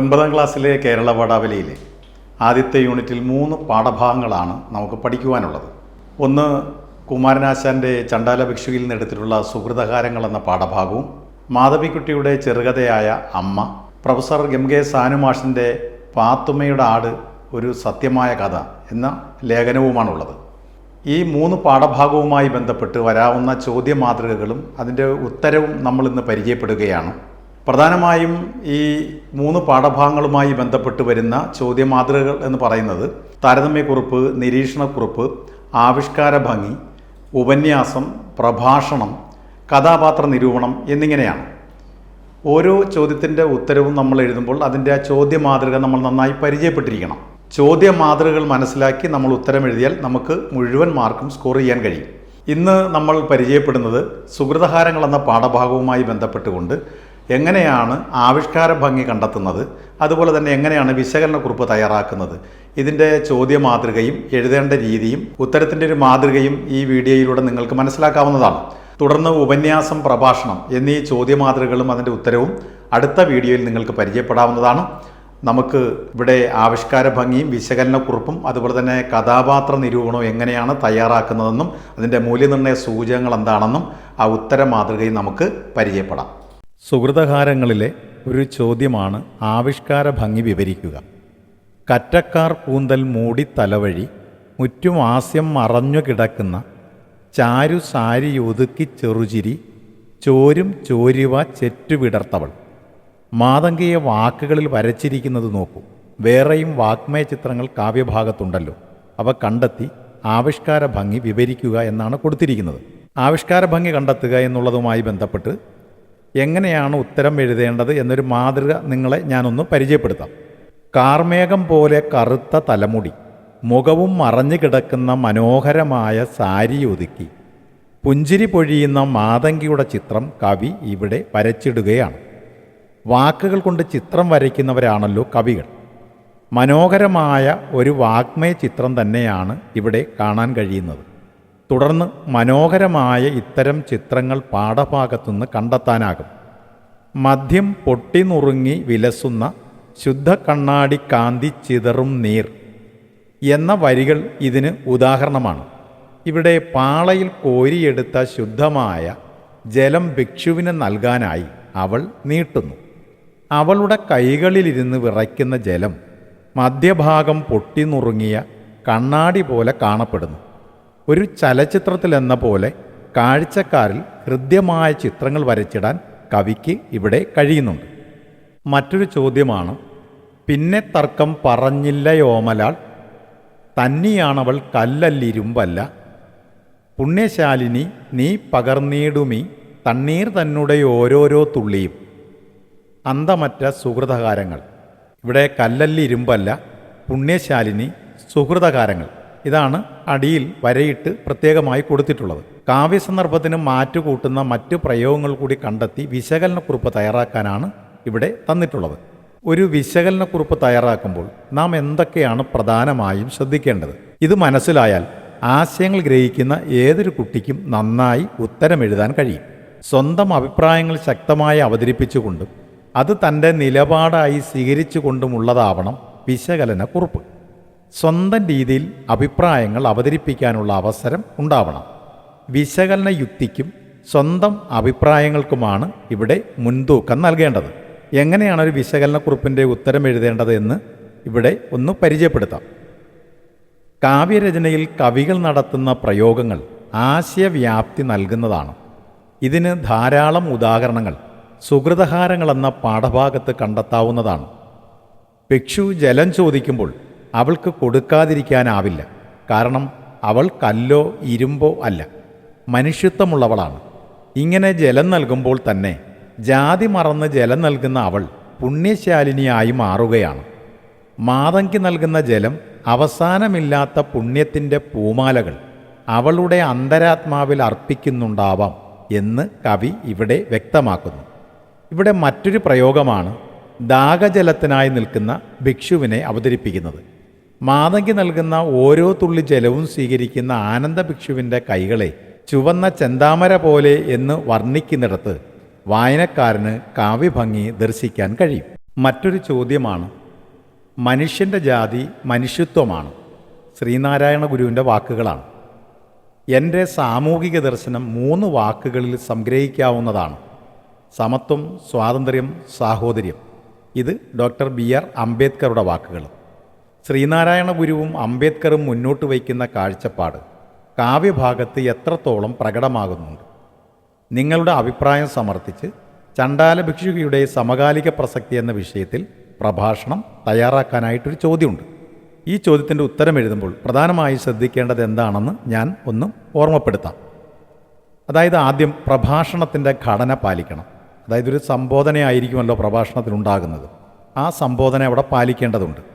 ഒൻപതാം ക്ലാസ്സിലെ കേരള പാഠാവലിയിലെ ആദ്യത്തെ യൂണിറ്റിൽ മൂന്ന് പാഠഭാഗങ്ങളാണ് നമുക്ക് പഠിക്കുവാനുള്ളത്. ഒന്ന് കുമാരനാശാന്റെ ചണ്ടാല ഭിക്ഷുവിൽ നിന്നെടുത്തിട്ടുള്ള സുഹൃതകാരങ്ങൾ എന്ന പാഠഭാഗവും മാധവിക്കുട്ടിയുടെ ചെറുകഥയായ അമ്മ പ്രൊഫസർ എം കെ സാനുമാഷിന്റെ പാത്തുമ്മയുടെ ആട് ഒരു സത്യമായ കഥ എന്ന ലേഖനവുമാണുള്ളത്. ഈ മൂന്ന് പാഠഭാഗവുമായി ബന്ധപ്പെട്ട് വരാവുന്ന ചോദ്യ മാതൃകകളും അതിന്റെ ഉത്തരവും നമ്മൾ ഇന്ന് പരിചയപ്പെടുകയാണ്. പ്രധാനമായും ഈ മൂന്ന് പാഠഭാഗങ്ങളുമായി ബന്ധപ്പെട്ട് വരുന്ന ചോദ്യമാതൃകകൾ എന്ന് പറയുന്നത് താരതമ്യക്കുറിപ്പ് നിരീക്ഷണക്കുറിപ്പ് ആവിഷ്കാര ഭംഗി ഉപന്യാസം പ്രഭാഷണം കഥാപാത്ര നിരൂപണം എന്നിങ്ങനെയാണ്. ഓരോ ചോദ്യത്തിന്റെ ഉത്തരവും നമ്മൾ എഴുതുമ്പോൾ അതിന്റെ ആ ചോദ്യ മാതൃക നമ്മൾ നന്നായി പരിചയപ്പെട്ടിരിക്കണം. ചോദ്യ മാതൃകകൾ മനസ്സിലാക്കി നമ്മൾ ഉത്തരം എഴുതിയാൽ നമുക്ക് മുഴുവൻ മാർക്കും സ്കോർ ചെയ്യാൻ കഴിയും. ഇന്ന് നമ്മൾ പരിചയപ്പെടുന്നത് സുഹൃതഹാരങ്ങൾ എന്ന പാഠഭാഗവുമായി ബന്ധപ്പെട്ടുകൊണ്ട് എങ്ങനെയാണ് ആവിഷ്കാര ഭംഗി കണ്ടെത്തുന്നത്? അതുപോലെ തന്നെ എങ്ങനെയാണ് വിശകലന കുറിപ്പ് തയ്യാറാക്കുന്നത്? ഇതിന്റെ ചോദ്യ മാതൃകയും എഴുതേണ്ട രീതിയും ഉത്തരത്തിന്റെ ഒരു മാതൃകയും ഈ വീഡിയോയിലൂടെ നിങ്ങൾക്ക് മനസ്സിലാക്കാവുന്നതാണ്. തുടർന്ന് ഉപന്യാസം പ്രഭാഷണം എന്നീ ചോദ്യ മാതൃകകളും അതിന്റെ ഉത്തരവും അടുത്ത വീഡിയോയിൽ നിങ്ങൾക്ക് പരിചയപ്പെടാവുന്നതാണ്. നമുക്ക് ഇവിടെ ആവിഷ്കാര ഭംഗിയും വിശകലനക്കുറിപ്പും അതുപോലെ തന്നെ കഥാപാത്ര നിരൂപണവും എങ്ങനെയാണ് തയ്യാറാക്കുന്നതെന്നും അതിന്റെ മൂല്യനിർണയ സൂചകങ്ങൾ എന്താണെന്നും ആ ഉത്തര മാതൃകയും നമുക്ക് പരിചയപ്പെടാം. സുഹൃതഹാരങ്ങളിലെ ഒരു ചോദ്യമാണ് ആവിഷ്കാര ഭംഗി വിവരിക്കുക. കറ്റക്കാർ കൂന്തൽ മൂടി തലവഴി മുറ്റും ആസ്യം മറഞ്ഞു കിടക്കുന്ന ചാരു സാരി ഒതുക്കി ചെറുചിരി ചോരും ചോരുവ ചെറ്റുവിടർത്തവൾ മാതങ്കിയെ വാക്കുകളിൽ വരച്ചിരിക്കുന്നത് നോക്കൂ. വേറെയും വാക്മയ ചിത്രങ്ങൾ കാവ്യഭാഗത്തുണ്ടല്ലോ. അവ കണ്ടെത്തി ആവിഷ്കാര ഭംഗി വിവരിക്കുക എന്നാണ് കൊടുത്തിരിക്കുന്നത്. ആവിഷ്കാര ഭംഗി കണ്ടെത്തുക എന്നുള്ളതുമായി ബന്ധപ്പെട്ട് എങ്ങനെയാണ് ഉത്തരം എഴുതേണ്ടത് എന്നൊരു മാതൃക നിങ്ങളെ ഞാനൊന്ന് പരിചയപ്പെടുത്താം. കാർമേഘം പോലെ കറുത്ത തലമുടി മുഖവും മറഞ്ഞു കിടക്കുന്ന മനോഹരമായ സാരി ഒതുക്കി പുഞ്ചിരി പൊഴിയുന്ന മാതങ്കിയുടെ ചിത്രം കവി ഇവിടെ വരച്ചിടുകയാണ്. വാക്കുകൾ കൊണ്ട് ചിത്രം വരയ്ക്കുന്നവരാണല്ലോ കവികൾ. മനോഹരമായ ഒരു വാഗ്മയ ചിത്രം തന്നെയാണ് ഇവിടെ കാണാൻ കഴിയുന്നത്. തുടർന്ന് മനോഹരമായ ഇത്തരം ചിത്രങ്ങൾ പാഠഭാഗത്തുനിന്ന് കണ്ടെത്താനാകും. മദ്യം പൊട്ടിനുറുങ്ങി വിലസുന്ന ശുദ്ധ കണ്ണാടി കാന്തി ചിതറും നീർ എന്ന വരികൾ ഇതിന് ഉദാഹരണമാണ്. ഇവിടെ പാളയിൽ കോരിയെടുത്ത ശുദ്ധമായ ജലം ഭിക്ഷുവിന് നൽകാനായി അവൾ നീട്ടുന്നു. അവളുടെ കൈകളിലിരുന്ന് വിറയ്ക്കുന്ന ജലം മധ്യഭാഗം പൊട്ടിനുറുങ്ങിയ കണ്ണാടി പോലെ കാണപ്പെടുന്നു. ഒരു ചലച്ചിത്രത്തിലെന്ന പോലെ കാഴ്ചക്കാരിൽ ഹൃദ്യമായ ചിത്രങ്ങൾ വരച്ചിടാൻ കവിക്ക് ഇവിടെ കഴിയുന്നുണ്ട്. മറ്റൊരു ചോദ്യമാണ് പിന്നെ തർക്കം പറഞ്ഞില്ല യോമലാൾ തന്നെയാണവൾ കല്ലല്ലിരുമ്പല്ല പുണ്യശാലിനി നീ പകർന്നീടുമീ തണ്ണീർ തന്നുടെ ഓരോരോ തുള്ളിയും. അന്തമറ്റ സുഹൃതകാരങ്ങൾ. ഇവിടെ കല്ലല്ലി ഇരുമ്പല്ല പുണ്യശാലിനി സുഹൃതകാരങ്ങൾ. ഇതാണ് അടിയിൽ വരയിട്ട് പ്രത്യേകമായി കൊടുത്തിട്ടുള്ളത്. കാവ്യസന്ദർഭത്തിന് മാറ്റുകൂട്ടുന്ന മറ്റു പ്രയോഗങ്ങൾ കൂടി കണ്ടെത്തി വിശകലനക്കുറിപ്പ് തയ്യാറാക്കാനാണ് ഇവിടെ തന്നിട്ടുള്ളത്. ഒരു വിശകലനക്കുറിപ്പ് തയ്യാറാക്കുമ്പോൾ നാം എന്തൊക്കെയാണ് പ്രധാനമായും ശ്രദ്ധിക്കേണ്ടത്? ഇത് മനസ്സിലായാൽ ആശയങ്ങൾ ഗ്രഹിക്കുന്ന ഏതൊരു കുട്ടിക്കും നന്നായി ഉത്തരമെഴുതാൻ കഴിയും. സ്വന്തം അഭിപ്രായങ്ങൾ ശക്തമായി അവതരിപ്പിച്ചുകൊണ്ടും അത് തന്റെ നിലപാടായി സ്വീകരിച്ചുകൊണ്ടുമുള്ളതാവണം വിശകലന കുറിപ്പ് സ്വന്തം രീതിയിൽ അഭിപ്രായങ്ങൾ അവതരിപ്പിക്കാനുള്ള അവസരം ഉണ്ടാവണം. വിശകലന യുക്തിക്കും സ്വന്തം അഭിപ്രായങ്ങൾക്കുമാണ് ഇവിടെ മുൻതൂക്കം നൽകേണ്ടത്. എങ്ങനെയാണ് ഒരു വിശകലനക്കുറിപ്പിന്റെ ഉത്തരം എഴുതേണ്ടത് എന്ന് ഇവിടെ ഒന്ന് പരിചയപ്പെടുത്താം. കാവ്യരചനയിൽ കവികൾ നടത്തുന്ന പ്രയോഗങ്ങൾ ആശയവ്യാപ്തി നൽകുന്നതാണ്. ഇതിന് ധാരാളം ഉദാഹരണങ്ങൾ സുഹൃതഹാരങ്ങൾ എന്ന പാഠഭാഗത്ത് കണ്ടെത്താവുന്നതാണ്. ഭിക്ഷു ജലം ചോദിക്കുമ്പോൾ അവൾക്ക് കൊടുക്കാതിരിക്കാനാവില്ല. കാരണം അവൾ കല്ലോ ഇരുമ്പോ അല്ല. മനുഷ്യത്വമുള്ളവളാണ്. ഇങ്ങനെ ജലം നൽകുമ്പോൾ തന്നെ ജാതി മറന്ന് ജലം നൽകുന്ന അവൾ പുണ്യശാലിനിയായി മാറുകയാണ്. മാതങ്കി നൽകുന്ന ജലം അവസാനമില്ലാത്ത പുണ്യത്തിന്റെ പൂമാലകൾ അവളുടെ അന്തരാത്മാവിൽ അർപ്പിക്കുന്നുണ്ടാവാം എന്ന് കവി ഇവിടെ വ്യക്തമാക്കുന്നു. ഇവിടെ മറ്റൊരു പ്രയോഗമാണ് ദാഹജലത്തിനായി നിൽക്കുന്ന ഭിക്ഷുവിനെ അവതരിപ്പിക്കുന്നത്. മാതങ്കി നൽകുന്ന ഓരോ തുള്ളി ജലവും സ്വീകരിക്കുന്ന ആനന്ദ ഭിക്ഷുവിന്റെ കൈകളെ ചുവന്ന ചെന്താമര പോലെ എന്ന് വർണിക്കുന്നിടത്ത് വായനക്കാരന് കാവ്യഭംഗി ദർശിക്കാൻ കഴിയും. മറ്റൊരു ചോദ്യമാണ് മനുഷ്യന്റെ ജാതി മനുഷ്യത്വമാണ്. ശ്രീനാരായണ ഗുരുവിന്റെ വാക്കുകളാണ്. എന്റെ സാമൂഹിക ദർശനം മൂന്ന് വാക്കുകളിൽ സംഗ്രഹിക്കാവുന്നതാണ്. സമത്വം സ്വാതന്ത്ര്യം സാഹോദര്യം. ഇത് ഡോക്ടർ ബി ആർ അംബേദ്കറുടെ വാക്കുകൾ ശ്രീനാരായണ ഗുരുവും അംബേദ്കറും മുന്നോട്ട് വയ്ക്കുന്ന കാഴ്ചപ്പാട് കാവ്യഭാഗത്ത് എത്രത്തോളം പ്രകടമാകുന്നുണ്ട്? നിങ്ങളുടെ അഭിപ്രായം സമർത്ഥിച്ച് ചണ്ടാല ഭിക്ഷുകിയുടെ സമകാലിക പ്രസക്തി എന്ന വിഷയത്തിൽ പ്രഭാഷണം തയ്യാറാക്കാനായിട്ടൊരു ചോദ്യമുണ്ട്. ഈ ചോദ്യത്തിന്റെ ഉത്തരം എഴുതുമ്പോൾ പ്രധാനമായി ശ്രദ്ധിക്കേണ്ടത് എന്താണെന്ന് ഞാൻ ഒന്ന് ഓർമ്മപ്പെടുത്താം. അതായത് ആദ്യം പ്രഭാഷണത്തിന്റെ ഘടന പാലിക്കണം. അതായത് ഒരു സംബോധനയായിരിക്കുമല്ലോ പ്രഭാഷണത്തിൽ ഉണ്ടാകുന്നത് ആ സംബോധന അവിടെ പാലിക്കേണ്ടതുണ്ട്.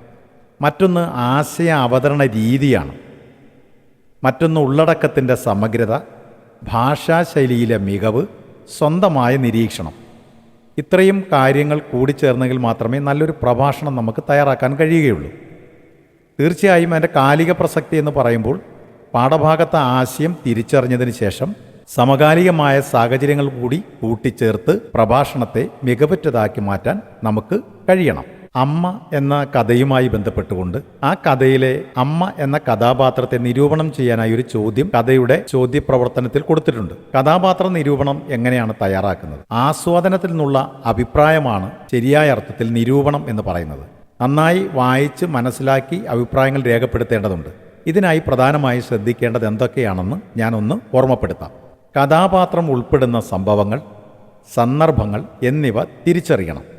മറ്റൊന്ന് ആശയ അവതരണ രീതിയാണ്. മറ്റൊന്ന് ഉള്ളടക്കത്തിന്റെ സമഗ്രത ഭാഷാശൈലിയിലെ മികവ് സ്വന്തമായ നിരീക്ഷണം. ഇത്രയും കാര്യങ്ങൾ കൂടിച്ചേർന്നെങ്കിൽ മാത്രമേ നല്ലൊരു പ്രഭാഷണം നമുക്ക് തയ്യാറാക്കാൻ കഴിയുകയുള്ളൂ. തീർച്ചയായും അതിന്റെ കാലിക പ്രസക്തി എന്ന് പറയുമ്പോൾ പാഠഭാഗത്തെ ആശയം തിരിച്ചറിഞ്ഞതിന് ശേഷം സമകാലികമായ സാഹചര്യങ്ങൾ കൂടി കൂട്ടിച്ചേർത്ത് പ്രഭാഷണത്തെ മികവുറ്റതാക്കി മാറ്റാൻ നമുക്ക് കഴിയണം. അമ്മ എന്ന കഥയുമായി ബന്ധപ്പെട്ടുകൊണ്ട് ആ കഥയിലെ അമ്മ എന്ന കഥാപാത്രത്തെ നിരൂപണം ചെയ്യാനായി ഒരു ചോദ്യം കഥയുടെ ചോദ്യപ്രവർത്തനത്തിൽ കൊടുത്തിട്ടുണ്ട്. കഥാപാത്ര നിരൂപണം എങ്ങനെയാണ് തയ്യാറാക്കുന്നത്? ആസ്വാദനത്തിൽ നിന്നുള്ള അഭിപ്രായമാണ് ശരിയായ അർത്ഥത്തിൽ നിരൂപണം എന്ന് പറയുന്നത്. നന്നായി വായിച്ച് മനസ്സിലാക്കി അഭിപ്രായങ്ങൾ രേഖപ്പെടുത്തേണ്ടതുണ്ട്. ഇതിനായി പ്രധാനമായി ശ്രദ്ധിക്കേണ്ടത് എന്തൊക്കെയാണെന്ന് ഞാനൊന്ന് ഓർമ്മപ്പെടുത്താം. കഥാപാത്രം ഉൾപ്പെടുന്ന സംഭവങ്ങൾ സന്ദർഭങ്ങൾ എന്നിവ തിരിച്ചറിയണം.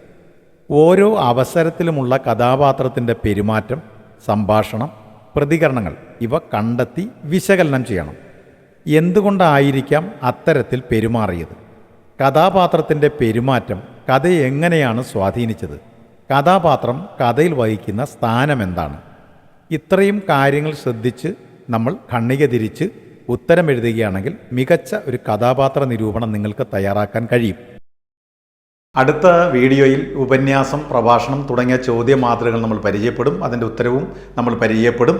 ഓരോ അവസരത്തിലുമുള്ള കഥാപാത്രത്തിന്റെ പെരുമാറ്റം സംഭാഷണം പ്രതികരണങ്ങൾ ഇവ കണ്ടെത്തി വിശകലനം ചെയ്യണം. എന്തുകൊണ്ടായിരിക്കാം അത്തരത്തിൽ പെരുമാറിയത്? കഥാപാത്രത്തിന്റെ പെരുമാറ്റം കഥയെ എങ്ങനെയാണ് സ്വാധീനിച്ചത്? കഥാപാത്രം കഥയിൽ വഹിക്കുന്ന സ്ഥാനം എന്താണ്? ഇത്രയും കാര്യങ്ങൾ ശ്രദ്ധിച്ച് നമ്മൾ ഖണ്ണിക തിരിച്ച് ഉത്തരം എഴുതുകയാണെങ്കിൽ മികച്ച ഒരു കഥാപാത്ര നിരൂപണം നിങ്ങൾക്ക് തയ്യാറാക്കാൻ കഴിയും. അടുത്ത വീഡിയോയിൽ ഉപന്യാസം പ്രഭാഷണം തുടങ്ങിയ ചോദ്യ മാതൃകൾ നമ്മൾ പരിചയപ്പെടും. അതിന്റെ ഉത്തരവും നമ്മൾ പരിചയപ്പെടും.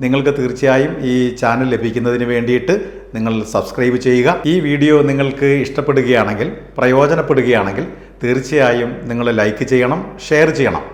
നിങ്ങൾക്ക് തീർച്ചയായും ഈ ചാനൽ ലഭിക്കുന്നതിന് വേണ്ടിയിട്ട് നിങ്ങൾ സബ്സ്ക്രൈബ് ചെയ്യുക. ഈ വീഡിയോ നിങ്ങൾക്ക് ഇഷ്ടപ്പെടുകയാണെങ്കിൽ പ്രയോജനപ്പെടുകയാണെങ്കിൽ തീർച്ചയായും നിങ്ങൾ ലൈക്ക് ചെയ്യണം ഷെയർ ചെയ്യണം.